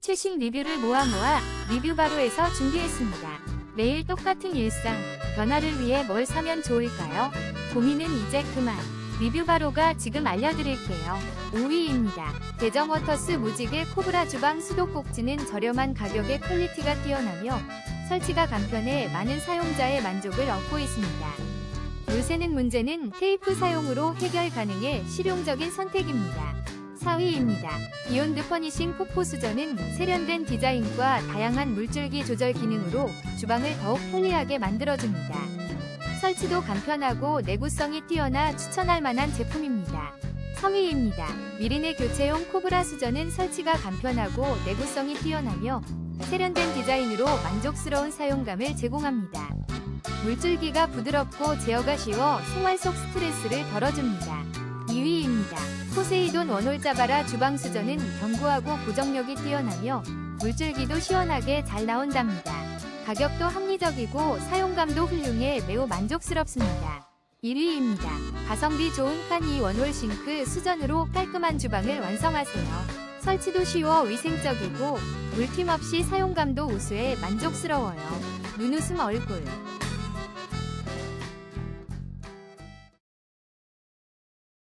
최신 리뷰를 모아 모아 리뷰바로에서 준비했습니다. 매일 똑같은 일상, 변화를 위해 뭘 사면 좋을까요? 고민은 이제 그만. 리뷰바로가 지금 알려드릴게요. 5위입니다. 대정워터스 무지개 코브라 주방 수도꼭지는 저렴한 가격에 퀄리티가 뛰어나며 설치가 간편해 많은 사용자의 만족을 얻고 있습니다. 요새는 문제는 테이프 사용으로 해결 가능해 실용적인 선택입니다. 4위입니다. 비욘드 퍼니싱 폭포 수전은 세련된 디자인과 다양한 물줄기 조절 기능으로 주방을 더욱 편리하게 만들어줍니다. 설치도 간편하고 내구성이 뛰어나 추천할 만한 제품입니다. 3위입니다. 미리네 교체용 코브라 수전은 설치가 간편하고 내구성이 뛰어나며 세련된 디자인으로 만족스러운 사용감을 제공합니다. 물줄기가 부드럽고 제어가 쉬워 생활 속 스트레스를 덜어줍니다. 2위입니다. 포세이돈 원홀자바라 주방 수전은 견고하고 고정력이 뛰어나며 물줄기도 시원하게 잘 나온답니다. 가격도 합리적이고 사용감도 훌륭해 매우 만족스럽습니다. 1위입니다. 가성비 좋은 칸이 원홀 싱크 수전으로 깔끔한 주방을 완성하세요. 설치도 쉬워 위생적이고 물팀 없이 사용감도 우수해 만족스러워요. 눈웃음 얼굴